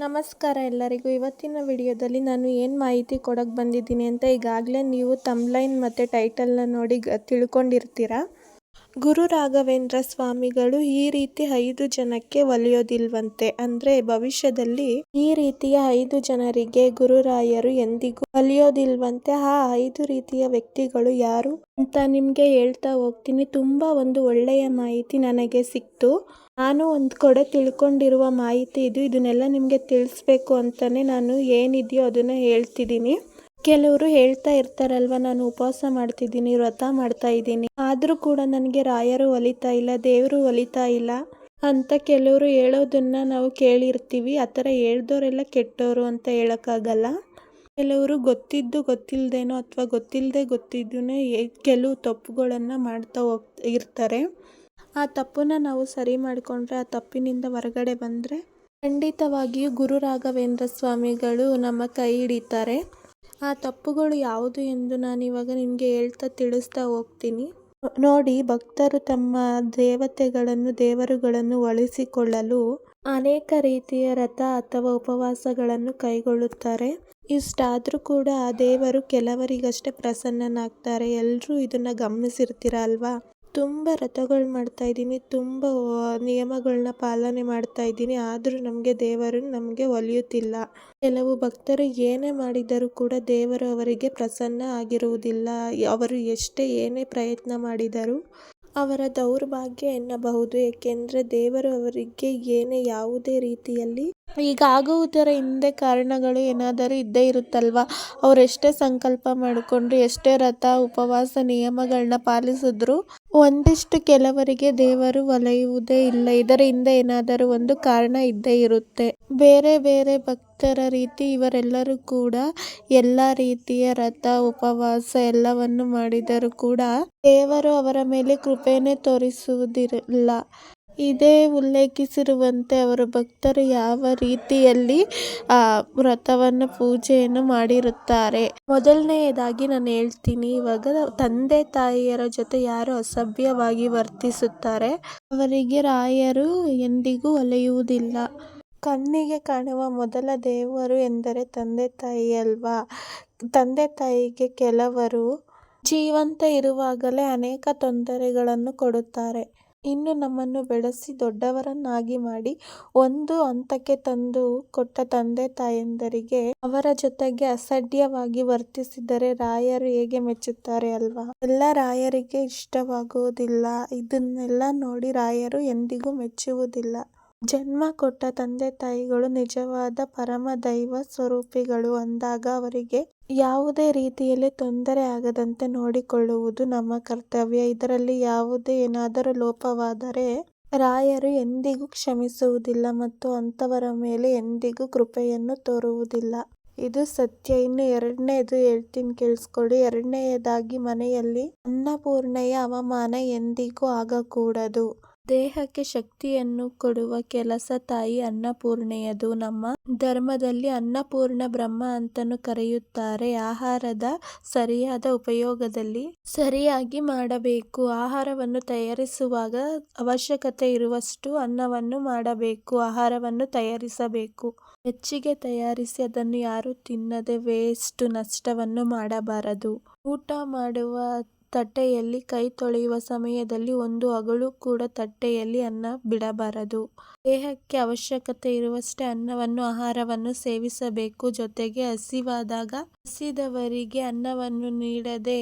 ನಮಸ್ಕಾರ ಎಲ್ಲರಿಗೂ. ಇವತ್ತಿನ ವಿಡಿಯೋದಲ್ಲಿ ನಾನು ಏನು ಮಾಹಿತಿ ಕೊಡೋಕ್ಕೆ ಬಂದಿದ್ದೀನಿ ಅಂತ ಈಗಾಗಲೇ ನೀವು ತಮ್ಲೈನ್ ಮತ್ತು ಟೈಟಲ್ನ ನೋಡಿ ಗ, ತಿಳ್ಕೊಂಡಿರ್ತೀರ? ಗುರು ರಾಘವೇಂದ್ರ ಸ್ವಾಮಿಗಳು ಈ ರೀತಿ ಐದು ಜನಕ್ಕೆ ಒಲಿಯೋದಿಲ್ವಂತೆ. ಅಂದ್ರೆ ಭವಿಷ್ಯದಲ್ಲಿ ಈ ರೀತಿಯ ಐದು ಜನರಿಗೆ ಗುರುರಾಯರು ಎಂದಿಗೂ ಒಲಿಯೋದಿಲ್ವಂತೆ. ಆ ಐದು ರೀತಿಯ ವ್ಯಕ್ತಿಗಳು ಯಾರು ಅಂತ ನಿಮ್ಗೆ ಹೇಳ್ತಾ ಹೋಗ್ತೀನಿ. ತುಂಬಾ ಒಂದು ಒಳ್ಳೆಯ ಮಾಹಿತಿ ನನಗೆ ಸಿಕ್ತು. ನಾನು ಒಂದು ಕಡೆ ತಿಳ್ಕೊಂಡಿರುವ ಮಾಹಿತಿ ಇದು. ಇದನ್ನೆಲ್ಲ ನಿಮಗೆ ತಿಳಿಸ್ಬೇಕು ಅಂತಲೇ ನಾನು ಏನಿದೆಯೋ ಅದನ್ನು ಹೇಳ್ತಿದ್ದೀನಿ. ಕೆಲವರು ಹೇಳ್ತಾ ಇರ್ತಾರಲ್ವ, ನಾನು ಉಪವಾಸ ಮಾಡ್ತಿದ್ದೀನಿ, ವ್ರತ ಮಾಡ್ತಾ ಇದ್ದೀನಿ. ಆದರೂ ಕೂಡ ನನಗೆ ರಾಯರು ಒಲಿತಾ ಇಲ್ಲ, ದೇವರು ಒಲಿತಾ ಇಲ್ಲ ಅಂತ ಕೆಲವರು ಹೇಳೋದನ್ನ ನಾವು ಕೇಳಿರ್ತೀವಿ. ಆ ಥರ ಹೇಳ್ದೋರೆಲ್ಲ ಕೆಟ್ಟವರು ಅಂತ ಹೇಳೋಕ್ಕಾಗಲ್ಲ. ಕೆಲವರು ಗೊತ್ತಿದ್ದು ಗೊತ್ತಿಲ್ಲದೇನೋ ಅಥವಾ ಗೊತ್ತಿಲ್ಲದೆ ಗೊತ್ತಿದ್ದೂ ಕೆಲವು ತಪ್ಪುಗಳನ್ನು ಮಾಡ್ತಾ ಹೋಗ್, ಇರ್ತಾರೆ. ಆ ತಪ್ಪನ್ನ ನಾವು ಸರಿ ಮಾಡಿಕೊಂಡ್ರೆ, ಆ ತಪ್ಪಿನಿಂದ ಹೊರಗಡೆ ಬಂದರೆ ಖಂಡಿತವಾಗಿಯೂ ಗುರು ರಾಘವೇಂದ್ರ ಸ್ವಾಮಿಗಳು ನಮ್ಮ ಕೈ ಹಿಡಿತಾರೆ. ಆ ತಪ್ಪುಗಳು ಯಾವುದು ಎಂದು ನಾನು ಇವಾಗ ನಿಮಗೆ ಹೇಳ್ತಾ ತಿಳಿಸ್ತಾ ಹೋಗ್ತೀನಿ. ನೋಡಿ, ಭಕ್ತರು ತಮ್ಮ ದೇವತೆಗಳನ್ನು, ದೇವರುಗಳನ್ನು ಒಳಿಸಿಕೊಳ್ಳಲು ಅನೇಕ ರೀತಿಯ ರಥ ಅಥವಾ ಉಪವಾಸಗಳನ್ನು ಕೈಗೊಳ್ಳುತ್ತಾರೆ. ಇಷ್ಟಾದರೂ ಕೂಡ ಆ ದೇವರು ಕೆಲವರಿಗಷ್ಟೇ ಪ್ರಸನ್ನನಾಗ್ತಾರೆ. ಎಲ್ಲರೂ ಇದನ್ನು ಗಮನಿಸಿರ್ತೀರ ಅಲ್ವಾ? ತುಂಬ ರಥಗಳು ಮಾಡ್ತಾ ಇದ್ದೀನಿ, ತುಂಬ ನಿಯಮಗಳನ್ನ ಪಾಲನೆ ಮಾಡ್ತಾ ಇದ್ದೀನಿ, ಆದರೂ ನಮಗೆ ದೇವರು ನಮಗೆ ಒಲಿಯುತ್ತಿಲ್ಲ. ಕೆಲವು ಭಕ್ತರು ಏನೇ ಮಾಡಿದರೂ ಕೂಡ ದೇವರು ಅವರಿಗೆ ಪ್ರಸನ್ನ ಆಗಿರುವುದಿಲ್ಲ. ಅವರು ಎಷ್ಟೇ ಏನೇ ಪ್ರಯತ್ನ ಮಾಡಿದರೂ ಅವರ ದೌರ್ಭಾಗ್ಯ ಎನ್ನಬಹುದು, ಏಕೆಂದರೆ ದೇವರು ಅವರಿಗೆ ಏನೇ ಯಾವುದೇ ರೀತಿಯಲ್ಲಿ ಈಗ ಆಗುವುದರ ಹಿಂದೆ ಕಾರಣಗಳು ಏನಾದರೂ ಇದ್ದೇ ಇರುತ್ತಲ್ವಾ? ಅವ್ರು ಎಷ್ಟೇ ಸಂಕಲ್ಪ ಮಾಡಿಕೊಂಡ್ರು ಎಷ್ಟೇ ರಥ, ಉಪವಾಸ, ನಿಯಮಗಳನ್ನ ಪಾಲಿಸಿದ್ರು ಒಂದಿಷ್ಟು ಕೆಲವರಿಗೆ ದೇವರು ಒಲೆಯುವುದೇ ಇಲ್ಲ. ಇದರ ಹಿಂದೆ ಏನಾದರೂ ಒಂದು ಕಾರಣ ಇದ್ದೇ ಇರುತ್ತೆ. ಬೇರೆ ಬೇರೆ ಭಕ್ತರ ರೀತಿ ಇವರೆಲ್ಲರೂ ಕೂಡ ಎಲ್ಲ ರೀತಿಯ ರಥ, ಉಪವಾಸ ಎಲ್ಲವನ್ನು ಮಾಡಿದರೂ ಕೂಡ ದೇವರು ಅವರ ಮೇಲೆ ಕೃಪೆಯೇ ತೋರಿಸುವುದಿಲ್ಲ. ಇದೇ ಉಲ್ಲೇಖಿಸಿರುವಂತೆ ಅವರ ಭಕ್ತರು ಯಾವ ರೀತಿಯಲ್ಲಿ, ಆ, ವ್ರತವನ್ನು, ಪೂಜೆಯನ್ನು ಮಾಡಿರುತ್ತಾರೆ. ಮೊದಲನೆಯದಾಗಿ ನಾನು ಹೇಳ್ತೀನಿ, ಇವಾಗ ತಂದೆ ತಾಯಿಯರ ಜೊತೆ ಯಾರು ಅಸಭ್ಯವಾಗಿ ವರ್ತಿಸುತ್ತಾರೆ, ಅವರಿಗೆ ರಾಯರು ಎಂದಿಗೂ ಒಲಿಯುವುದಿಲ್ಲ. ಕಣ್ಣಿಗೆ ಕಾಣುವ ಮೊದಲ ದೇವರು ಎಂದರೆ ತಂದೆ ತಾಯಿ ಅಲ್ವಾ? ತಂದೆ ತಾಯಿಗೆ ಕೆಲವರು ಜೀವಂತ ಇರುವಾಗಲೇ ಅನೇಕ ತೊಂದರೆಗಳನ್ನು ಕೊಡುತ್ತಾರೆ. ಇನ್ನು ನಮ್ಮನ್ನು ಬೆಳೆಸಿ ದೊಡ್ಡವರನ್ನಾಗಿ ಮಾಡಿ ಒಂದು ಹಂತಕ್ಕೆ ತಂದು ಕೊಟ್ಟ ತಂದೆ ತಾಯಂದರಿಗೆ ಅವರ ಜೊತೆಗೆ ಅಸಡ್ಯವಾಗಿ ವರ್ತಿಸಿದರೆ ರಾಯರು ಹೇಗೆ ಮೆಚ್ಚುತ್ತಾರೆ ಅಲ್ವಾ? ಎಲ್ಲ ರಾಯರಿಗೆ ಇಷ್ಟವಾಗುವುದಿಲ್ಲ. ಇದನ್ನೆಲ್ಲ ನೋಡಿ ರಾಯರು ಎಂದಿಗೂ ಮೆಚ್ಚುವುದಿಲ್ಲ. ಜನ್ಮ ಕೊಟ್ಟ ತಂದೆ ತಾಯಿಗಳು ನಿಜವಾದ ಪರಮ ದೈವ ಸ್ವರೂಪಿಗಳು ಅಂದಾಗ ಅವರಿಗೆ ಯಾವುದೇ ರೀತಿಯಲ್ಲಿ ತೊಂದರೆ ಆಗದಂತೆ ನೋಡಿಕೊಳ್ಳುವುದು ನಮ್ಮ ಕರ್ತವ್ಯ. ಇದರಲ್ಲಿ ಯಾವುದೇ ಏನಾದರೂ ಲೋಪವಾದರೆ ರಾಯರು ಎಂದಿಗೂ ಕ್ಷಮಿಸುವುದಿಲ್ಲ ಮತ್ತು ಅಂಥವರ ಮೇಲೆ ಎಂದಿಗೂ ಕೃಪೆಯನ್ನು ತೋರುವುದಿಲ್ಲ. ಇದು ಸತ್ಯ. ಇನ್ನು ಎರಡನೇದು ಹೇಳ್ತೀನಿ ಕೇಳಿಸ್ಕೊಡಿ ಎರಡನೆಯದಾಗಿ ಮನೆಯಲ್ಲಿ ಅನ್ನಪೂರ್ಣೆಯ ಅವಮಾನ ಎಂದಿಗೂ ಆಗಕೂಡದು. ದೇಹಕ್ಕೆ ಶಕ್ತಿಯನ್ನು ಕೊಡುವ ಕೆಲಸ ತಾಯಿ ಅನ್ನಪೂರ್ಣೆಯದು. ನಮ್ಮ ಧರ್ಮದಲ್ಲಿ ಅನ್ನಪೂರ್ಣ ಬ್ರಹ್ಮ ಅಂತಾನು ಕರೆಯುತ್ತಾರೆ. ಆಹಾರದ ಸರಿಯಾದ ಉಪಯೋಗದಲ್ಲಿ ಸರಿಯಾಗಿ ಮಾಡಬೇಕು. ಆಹಾರವನ್ನು ತಯಾರಿಸುವಾಗ ಅವಶ್ಯಕತೆ ಇರುವಷ್ಟು ಅನ್ನವನ್ನು ಮಾಡಬೇಕು. ಆಹಾರವನ್ನು ತಯಾರಿಸಬೇಕು. ಹೆಚ್ಚಿಗೆ ತಯಾರಿಸಿ ಅದನ್ನು ಯಾರು ತಿನ್ನದೆ ವೇಸ್ಟ್ ನಷ್ಟವನ್ನು ಮಾಡಬಾರದು. ಊಟ ಮಾಡುವ ತಟ್ಟೆಯಲ್ಲಿ ಕೈ ತೊಳೆಯುವ ಸಮಯದಲ್ಲಿ ಒಂದು ಅಗಳು ಕೂಡ ತಟ್ಟೆಯಲ್ಲಿ ಅನ್ನ ಬಿಡಬಾರದು. ದೇಹಕ್ಕೆ ಅವಶ್ಯಕತೆ ಇರುವಷ್ಟೇ ಅನ್ನವನ್ನು, ಆಹಾರವನ್ನು ಸೇವಿಸಬೇಕು. ಜೊತೆಗೆ ಹಸಿವಾದಾಗ ಹಸಿದವರಿಗೆ ಅನ್ನವನ್ನು ನೀಡದೆ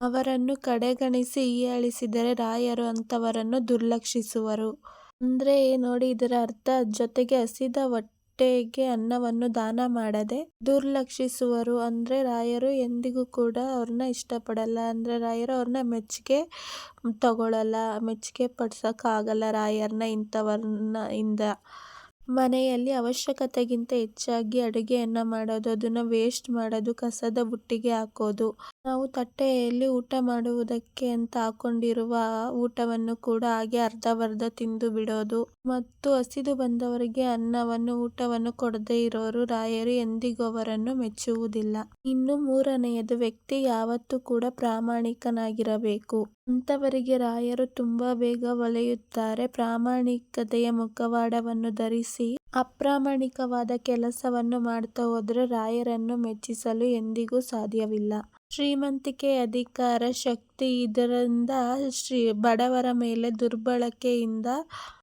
ಅವರನ್ನು ಕಡೆಗಣಿಸಿ ಹೀಯಾಳಿಸಿದರೆ ರಾಯರು ಅಂಥವರನ್ನು ದುರ್ಲಕ್ಷಿಸುವರು. ಅಂದ್ರೆ ನೋಡಿ ಇದರ ಅರ್ಥ, ಜೊತೆಗೆ ಹಸಿದ ಹೊಟ್ಟೆಗೆ ಅನ್ನವನ್ನು ದಾನ ಮಾಡದೆ ದುರ್ಲಕ್ಷಿಸುವರು. ಅಂದರೆ ರಾಯರು ಎಂದಿಗೂ ಕೂಡ ಅವ್ರನ್ನ ಇಷ್ಟಪಡಲ್ಲ. ಅಂದರೆ ರಾಯರು ಅವ್ರನ್ನ ಮೆಚ್ಚುಗೆ ತಗೊಳ್ಳಲ್ಲ ಮೆಚ್ಚುಗೆ ಪಡ್ಸೋಕ್ಕಾಗಲ್ಲ ರಾಯರನ್ನ ಇಂಥವ್ರನ್ನ ಇಂದ. ಮನೆಯಲ್ಲಿ ಅವಶ್ಯಕತೆಗಿಂತ ಹೆಚ್ಚಾಗಿ ಅಡುಗೆಯನ್ನು ಮಾಡೋದು, ಅದನ್ನು ವೇಸ್ಟ್ ಮಾಡೋದು, ಕಸದ ಬುಟ್ಟಿಗೆ ಹಾಕೋದು. ನಾವು ತಟ್ಟೆಯಲ್ಲಿ ಊಟ ಮಾಡುವುದಕ್ಕೆ ಅಂತ ಹಾಕೊಂಡಿರುವ ಊಟವನ್ನು ಕೂಡ ಹಾಗೆ ಅರ್ಧವರ್ಧ ತಿಂದು ಬಿಡೋದು. ಮತ್ತು ಹಸಿದು ಬಂದವರಿಗೆ ಅನ್ನವನ್ನು, ಊಟವನ್ನು ಕೊಡದೇ ಇರೋರು ರಾಯರು ಎಂದಿಗೂ ಅವರನ್ನು ಮೆಚ್ಚುವುದಿಲ್ಲ. ಇನ್ನು ಮೂರನೆಯದು ವ್ಯಕ್ತಿ ಯಾವತ್ತೂ ಕೂಡ ಪ್ರಾಮಾಣಿಕನಾಗಿರಬೇಕು. ಅಂಥವರಿಗೆ ರಾಯರು ತುಂಬಾ ಬೇಗ ಒಲೆಯುತ್ತಾರೆ. ಪ್ರಾಮಾಣಿಕತೆಯ ಮುಖವಾಡವನ್ನು ಧರಿಸಿ ಅಪ್ರಾಮಾಣಿಕವಾದ ಕೆಲಸವನ್ನು ಮಾಡ್ತಾ ಹೋದ್ರೆ ರಾಯರನ್ನು ಮೆಚ್ಚಿಸಲು ಎಂದಿಗೂ ಸಾಧ್ಯವಿಲ್ಲ. ಶ್ರೀಮಂತಿಕೆ ಅಧಿಕಾರ ಶಕ್ತಿ ಇದರಿಂದ ಶ್ರೀ ಬಡವರ ಮೇಲೆ ದುರ್ಬಳಕೆಯಿಂದ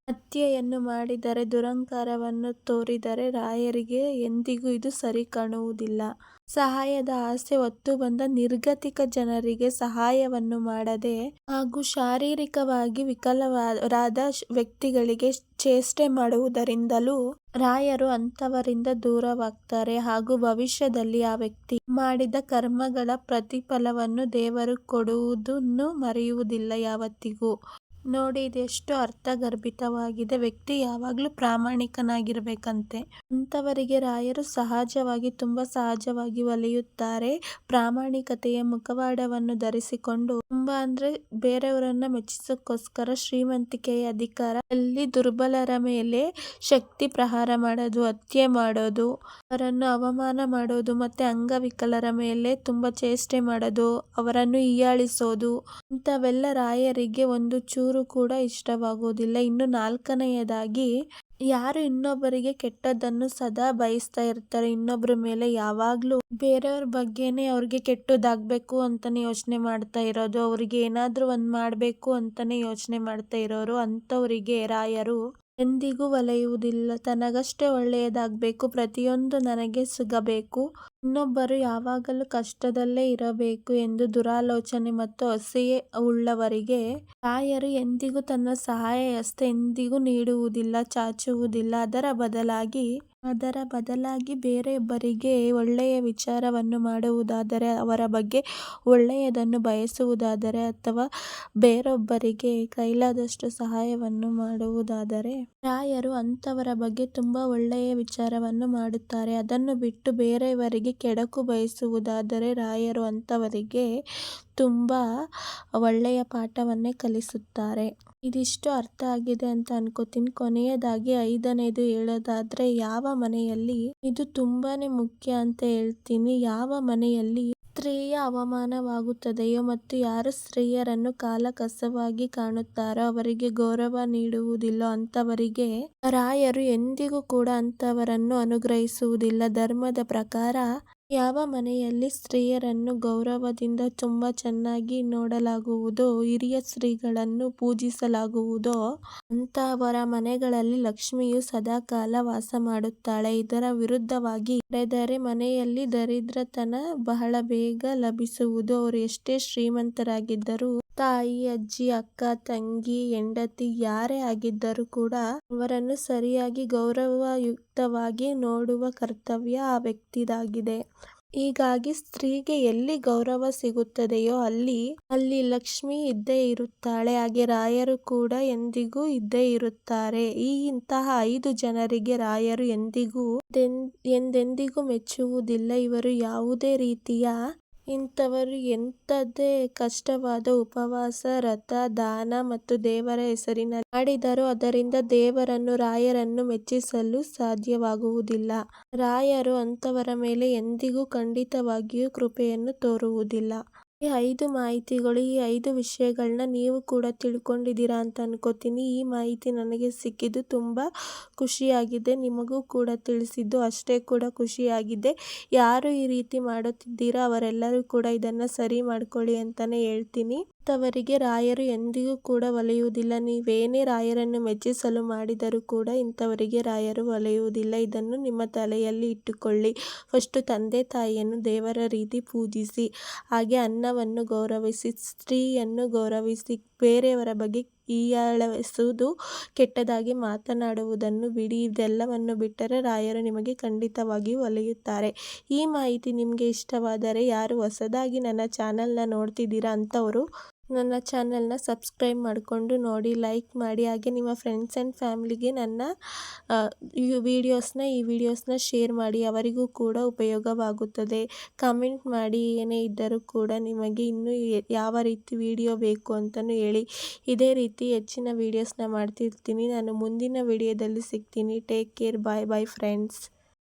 ಹತ್ಯೆಯನ್ನು ಮಾಡಿದರೆ, ದುರಂಕಾರವನ್ನು ತೋರಿದರೆ ರಾಯರಿಗೆ ಎಂದಿಗೂ ಇದು ಸರಿ ಕಾಣುವುದಿಲ್ಲ. ಸಹಾಯದ ಆಸೆ ಹೊತ್ತು ಬಂದ ನಿರ್ಗತಿಕ ಜನರಿಗೆ ಸಹಾಯವನ್ನು ಮಾಡದೆ ಹಾಗೂ ಶಾರೀರಿಕವಾಗಿ ವಿಕಲವಾದ ವ್ಯಕ್ತಿಗಳಿಗೆ ಚೇಷ್ಟೆ ಮಾಡುವುದರಿಂದಲೂ ರಾಯರು ಅಂಥವರಿಂದ ದೂರವಾಗ್ತಾರೆ ಹಾಗೂ ಭವಿಷ್ಯದಲ್ಲಿ ಆ ವ್ಯಕ್ತಿ ಮಾಡಿದ ಕರ್ಮಗಳ ಪ್ರತಿಫಲವನ್ನು ದೇವರು ಕೊಡುವುದನ್ನು ಮರೆಯುವುದಿಲ್ಲ ಯಾವತ್ತಿಗೂ. ನೋಡಿ ಇದೆಷ್ಟು ಅರ್ಥಗರ್ಭಿತವಾಗಿದೆ. ವ್ಯಕ್ತಿ ಯಾವಾಗಲೂ ಪ್ರಾಮಾಣಿಕನಾಗಿರಬೇಕಂತೆ. ಅಂಥವರಿಗೆ ರಾಯರು ಸಹಜವಾಗಿ, ತುಂಬ ಸಹಜವಾಗಿ ಒಲಿಯುತ್ತಾರೆ. ಪ್ರಾಮಾಣಿಕತೆಯ ಮುಖವಾಡವನ್ನು ಧರಿಸಿಕೊಂಡು, ತುಂಬಾ ಅಂದ್ರೆ ಬೇರೆಯವರನ್ನ ಮೆಚ್ಚಿಸೋಕ್ಕೋಸ್ಕರ ಶ್ರೀಮಂತಿಕೆಯ ಅಧಿಕಾರ, ಅಲ್ಲಿ ದುರ್ಬಲರ ಮೇಲೆ ಶಕ್ತಿ ಪ್ರಹಾರ ಮಾಡೋದು, ಹತ್ಯೆ ಮಾಡೋದು, ಅವರನ್ನು ಅವಮಾನ ಮಾಡೋದು, ಮತ್ತೆ ಅಂಗವಿಕಲರ ಮೇಲೆ ತುಂಬಾ ಚೇಷ್ಟೆ ಮಾಡೋದು, ಅವರನ್ನು ಹೀಯಾಳಿಸೋದು, ಇಂಥವೆಲ್ಲ ರಾಯರಿಗೆ ಒಂದು ಚೂರು ಕೂಡ ಇಷ್ಟವಾಗುವುದಿಲ್ಲ ಇನ್ನು ನಾಲ್ಕನೆಯದಾಗಿ, ಯಾರು ಇನ್ನೊಬ್ಬರಿಗೆ ಕೆಟ್ಟದ್ದನ್ನು ಸದಾ ಬಯಸ್ತಾ ಇರ್ತಾರೆ. ಇನ್ನೊಬ್ಬರ ಮೇಲೆ ಯಾವಾಗಲೂ ಬೇರೆಯವ್ರ ಬಗ್ಗೆನೇ ಅವ್ರಿಗೆ ಕೆಟ್ಟದಾಗಬೇಕು ಅಂತಲೇ ಯೋಚನೆ ಮಾಡ್ತಾ ಇರೋದು. ಅವ್ರಿಗೆ ಏನಾದರೂ ಒಂದ್ ಮಾಡಬೇಕು ಅಂತಲೇ ಯೋಚನೆ ಮಾಡ್ತಾ ಇರೋರು. ಅಂಥವರಿಗೆ ರಾಯರು ಎಂದಿಗೂ ಒಲೆಯುವುದಿಲ್ಲ. ತನಗಷ್ಟೇ ಒಳ್ಳೆಯದಾಗಬೇಕು. ಪ್ರತಿಯೊಂದು ನನಗೆ ಸಿಗಬೇಕು. ಇನ್ನೊಬ್ಬರು ಯಾವಾಗಲೂ ಕಷ್ಟದಲ್ಲೇ ಇರಬೇಕು ಎಂದು ದುರಾಲೋಚನೆ ಮತ್ತು ಅಸೂಯೆ ಉಳ್ಳವರಿಗೆ ತಾಯರು ಎಂದಿಗೂ ತನ್ನ ಸಹಾಯ ಹಸ್ತ ಎಂದಿಗೂ ನೀಡುವುದಿಲ್ಲ, ಚಾಚುವುದಿಲ್ಲ. ಅದರ ಬದಲಾಗಿ ಅದರ ಬದಲಾಗಿ ಬೇರೆಯೊಬ್ಬರಿಗೆ ಒಳ್ಳೆಯ ವಿಚಾರವನ್ನು ಮಾಡುವುದಾದರೆ ಅವರ ಬಗ್ಗೆ ಒಳ್ಳೆಯದನ್ನು ಬಯಸುವುದಾದರೆ ಅಥವಾ ಬೇರೊಬ್ಬರಿಗೆ ಕೈಲಾದಷ್ಟು ಸಹಾಯವನ್ನು ಮಾಡುವುದಾದರೆ ರಾಯರು ಅಂಥವರ ಬಗ್ಗೆ ತುಂಬಾ ಒಳ್ಳೆಯ ವಿಚಾರವನ್ನು ಮಾಡುತ್ತಾರೆ. ಅದನ್ನು ಬಿಟ್ಟು ಬೇರೆಯವರಿಗೆ ಕೆಡಕು ಬಯಸುವುದಾದರೆ ರಾಯರು ಅಂಥವರಿಗೆ ತುಂಬಾ ಒಳ್ಳೆಯ ಪಾಠವನ್ನೇ ಕಲಿಸುತ್ತಾರೆ. ಇದಿಷ್ಟು ಅರ್ಥ ಆಗಿದೆ ಅಂತ ಅನ್ಕೋತೀನಿ. ಕೊನೆಯದಾಗಿ ಐದನೇದು ಹೇಳೋದಾದ್ರೆ, ಯಾವ ಮನೆಯಲ್ಲಿ, ಇದು ತುಂಬಾನೇ ಮುಖ್ಯ ಅಂತ ಹೇಳ್ತೀನಿ. ಯಾವ ಮನೆಯಲ್ಲಿ ಸ್ತ್ರೀಯ ಅವಮಾನವಾಗುತ್ತದೆಯೋ ಮತ್ತು ಯಾರು ಸ್ತ್ರೀಯರನ್ನು ಕಾಲ ಕಸವಾಗಿ ಕಾಣುತ್ತಾರೋ, ಅವರಿಗೆ ಗೌರವ ನೀಡುವುದಿಲ್ಲೋ ಅಂತವರಿಗೆ ರಾಯರು ಎಂದಿಗೂ ಕೂಡ ಅಂಥವರನ್ನು ಅನುಗ್ರಹಿಸುವುದಿಲ್ಲ. ಧರ್ಮದ ಪ್ರಕಾರ ಯಾವ ಮನೆಯಲ್ಲಿ ಸ್ತ್ರೀಯರನ್ನು ಗೌರವದಿಂದ ತುಂಬಾ ಚೆನ್ನಾಗಿ ನೋಡಲಾಗುವುದೋ, ಹಿರಿಯ ಸ್ತ್ರೀಗಳನ್ನು ಪೂಜಿಸಲಾಗುವುದೋ ಅಂತಹವರ ಮನೆಗಳಲ್ಲಿ ಲಕ್ಷ್ಮಿಯು ಸದಾಕಾಲ ವಾಸ ಮಾಡುತ್ತಾಳೆ. ಇದರ ವಿರುದ್ಧವಾಗಿ ನಡೆದರೆ ಮನೆಯಲ್ಲಿ ದರಿದ್ರತನ ಬಹಳ ಬೇಗ ಲಭಿಸುವುದು. ಅವರು ಎಷ್ಟೇ ಶ್ರೀಮಂತರಾಗಿದ್ದರೂ ತಾಯಿ, ಅಜ್ಜಿ, ಅಕ್ಕ, ತಂಗಿ, ಹೆಂಡತಿ ಯಾರೇ ಆಗಿದ್ದರೂ ಕೂಡ ಅವರನ್ನು ಸರಿಯಾಗಿ ಗೌರವಯುಕ್ತವಾಗಿ ನೋಡುವ ಕರ್ತವ್ಯ ಆ ವ್ಯಕ್ತಿದಾಗಿದೆ. ಹೀಗಾಗಿ ಸ್ತ್ರೀಗೆ ಎಲ್ಲಿ ಗೌರವ ಸಿಗುತ್ತದೆಯೋ ಅಲ್ಲಿ ಅಲ್ಲಿ ಲಕ್ಷ್ಮಿ ಇದ್ದೇ ಇರುತ್ತಾಳೆ, ಹಾಗೆ ರಾಯರು ಕೂಡ ಎಂದಿಗೂ ಇದ್ದೇ ಇರುತ್ತಾರೆ. ಈ ಇಂತಹ ಐದು ಜನರಿಗೆ ರಾಯರು ಎಂದಿಗೂ, ಎಂದೆಂದಿಗೂ ಮೆಚ್ಚುವುದಿಲ್ಲ. ಇವರು ಯಾವುದೇ ರೀತಿಯ ಇಂಥವರು ಎಂಥದ್ದೇ ಕಷ್ಟವಾದ ಉಪವಾಸ, ರಥ, ದಾನ ಮತ್ತು ದೇವರ ಹೆಸರಿನಲ್ಲಿ ಮಾಡಿದರೂ ಅದರಿಂದ ದೇವರನ್ನು, ರಾಯರನ್ನು ಮೆಚ್ಚಿಸಲು ಸಾಧ್ಯವಾಗುವುದಿಲ್ಲ. ರಾಯರು ಅಂಥವರ ಮೇಲೆ ಎಂದಿಗೂ ಖಂಡಿತವಾಗಿಯೂ ಕೃಪೆಯನ್ನು ತೋರುವುದಿಲ್ಲ. ಈ ಐದು ಮಾಹಿತಿಗಳು, ಈ ಐದು ವಿಷಯಗಳನ್ನ ನೀವು ಕೂಡ ತಿಳ್ಕೊಂಡಿದ್ದೀರಾ ಅಂತ ಅನ್ಕೋತೀನಿ. ಈ ಮಾಹಿತಿ ನನಗೆ ಸಿಕ್ಕಿದ್ದು ತುಂಬ ಖುಷಿಯಾಗಿದೆ. ನಿಮಗೂ ಕೂಡ ತಿಳಿಸಿದ್ದು ಅಷ್ಟೇ ಕೂಡ ಖುಷಿಯಾಗಿದೆ. ಯಾರು ಈ ರೀತಿ ಮಾಡುತ್ತಿದ್ದೀರಾ ಅವರೆಲ್ಲರೂ ಕೂಡ ಇದನ್ನು ಸರಿ ಮಾಡ್ಕೊಳ್ಳಿ ಅಂತಲೇ ಹೇಳ್ತೀನಿ. ಇಂಥವರಿಗೆ ರಾಯರು ಎಂದಿಗೂ ಕೂಡ ಒಲೆಯುವುದಿಲ್ಲ. ನೀವೇನೇ ರಾಯರನ್ನು ಮೆಚ್ಚಿಸಲು ಮಾಡಿದರೂ ಕೂಡ ಇಂಥವರಿಗೆ ರಾಯರು ಒಲೆಯುವುದಿಲ್ಲ. ಇದನ್ನು ನಿಮ್ಮ ತಲೆಯಲ್ಲಿ ಇಟ್ಟುಕೊಳ್ಳಿ. ಫಸ್ಟು ತಂದೆ ತಾಯಿಯನ್ನು ದೇವರ ರೀತಿ ಪೂಜಿಸಿ. ಹಾಗೆ ಅನ್ನವನ್ನು ಗೌರವಿಸಿ, ಸ್ತ್ರೀಯನ್ನು ಗೌರವಿಸಿ, ಬೇರೆಯವರ ಬಗ್ಗೆ ಹೀಯಾಳಿಸುವುದು ಕೆಟ್ಟದಾಗಿ ಮಾತನಾಡುವುದನ್ನು ಬಿಡಿ. ಇದೆಲ್ಲವನ್ನು ಬಿಟ್ಟರೆ ರಾಯರು ನಿಮಗೆ ಖಂಡಿತವಾಗಿಯೂ ಒಲಿಯುತ್ತಾರೆ. ಈ ಮಾಹಿತಿ ನಿಮಗೆ ಇಷ್ಟವಾದರೆ ಯಾರು ಹೊಸದಾಗಿ ನನ್ನ ಚಾನಲ್ನ ನೋಡ್ತಿದ್ದೀರಾ ಅಂಥವರು ನನ್ನ ಚಾನಲ್ನ ಸಬ್ಸ್ಕ್ರೈಬ್ ಮಾಡಿಕೊಂಡು ನೋಡಿ, ಲೈಕ್ ಮಾಡಿ. ಹಾಗೆ ನಿಮ್ಮ ಫ್ರೆಂಡ್ಸ್ ಆ್ಯಂಡ್ ಫ್ಯಾಮಿಲಿಗೆ ನನ್ನ ವಿಡಿಯೋಸ್ನ ಈ ವಿಡಿಯೋಸ್ನ ಶೇರ್ ಮಾಡಿ. ಅವರಿಗೂ ಕೂಡ ಉಪಯೋಗವಾಗುತ್ತದೆ. ಕಮೆಂಟ್ ಮಾಡಿ, ಏನೇ ಇದ್ದರೂ ಕೂಡ ನಿಮಗೆ ಇನ್ನೂ ಯಾವ ರೀತಿ ವಿಡಿಯೋ ಬೇಕು ಅಂತಲೂ ಹೇಳಿ. ಇದೇ ರೀತಿ ಹೆಚ್ಚಿನ ವೀಡಿಯೋಸ್ನ ಮಾಡ್ತಿರ್ತೀನಿ. ನಾನು ಮುಂದಿನ ವಿಡಿಯೋದಲ್ಲಿ ಸಿಗ್ತೀನಿ. Take care bye bye friends